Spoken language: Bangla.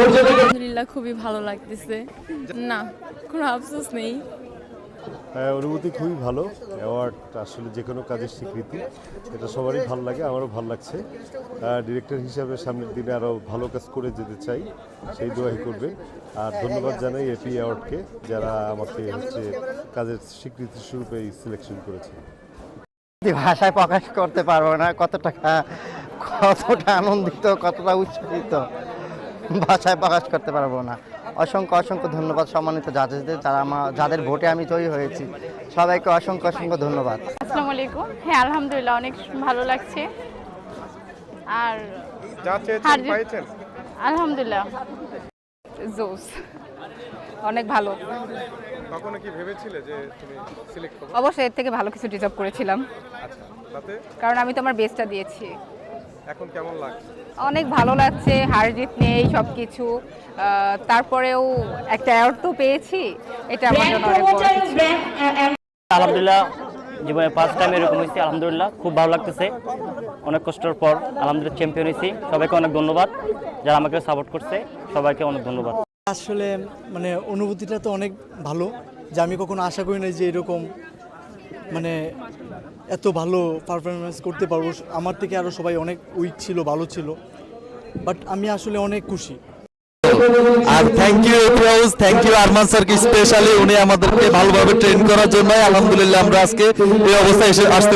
আলহামদুলিল্লাহ খুবই ভালো লাগতেছে। না কোনো আফসোস নেই। হ্যাঁ, অনুভূতি খুবই ভালো। অ্যাওয়ার্ড আসলে যে কোনো কাজের স্বীকৃতি এটা সবারই ভালো লাগে আমারও ভালো লাগছে। ডিরেক্টর হিসাবে সামনের দিনে আরও ভালো কাজ করে যেতে চাই সেই দোয়াই করবে। আর ধন্যবাদ জানাই এপি অ্যাওয়ার্ডকে যারা আমাকে হচ্ছে কাজের স্বীকৃতি স্বরূপে সিলেকশন করেছে। ভাষায় প্রকাশ করতে পারব না কতটা কতটা আনন্দিত কতটা উৎসাহিত ভাষায় প্রকাশ করতে পারব না। অসংখ্য অসংখ্য ধন্যবাদ সম্মানিত জাজেসদের যারা আমার যাদের ভোটে আমি জয়ী হয়েছি। সবাইকে অসংখ্য অসংখ্য ধন্যবাদ। আসসালামু আলাইকুম। হ্যাঁ আলহামদুলিল্লাহ অনেক ভালো লাগছে। আর আলহামদুলিল্লাহ। জোস। অনেক ভালো। কখনো কি ভেবেছিলে যে তুমি সিলেক্ট করবে? অবশ্যই এর থেকে ভালো কিছু ডিজার্ভ করেছিলাম। আচ্ছা তাতে? কারণ আমি তো আমার বেস্টটা দিয়েছি। এখন কেমন লাগছে? অনেক ভালো লাগছে হার জিত নেই সব কিছু তারপরেও একটা অ্যাওয়ার্ড তো পেয়েছি এটা আমার জন্য অনেক বড় কিছু। আলহামদুলিল্লাহ জীবনে ফার্স্ট টাইম এরকম হয়েছে আলহামদুলিল্লাহ খুব ভালো লাগতেছে। অনেক কষ্টের পর আলহামদুলিল্লাহ চ্যাম্পিয়ন হয়েছি। সবাইকে অনেক ধন্যবাদ যারা আমাকে সাপোর্ট করছে সবাইকে অনেক ধন্যবাদ। আসলে মানে অনুভূতিটা তো অনেক ভালো যে আমি কখনো আশা করি না যে এরকম মানে এত ভালো পারফরমেন্স করতে পারব, আমার থেকে আরও সবাই অনেক উইক ছিল, ভালো ছিল। বাট আমি আসলে অনেক খুশি। আর thank you Firoz thank you Arman স্যারকে স্পেশালি উনি আমাদেরকে ভালোভাবে ট্রেন করার জন্য আলহামদুলিল্লাহ আমরা আজকে এই অবস্থায় এসে আসতে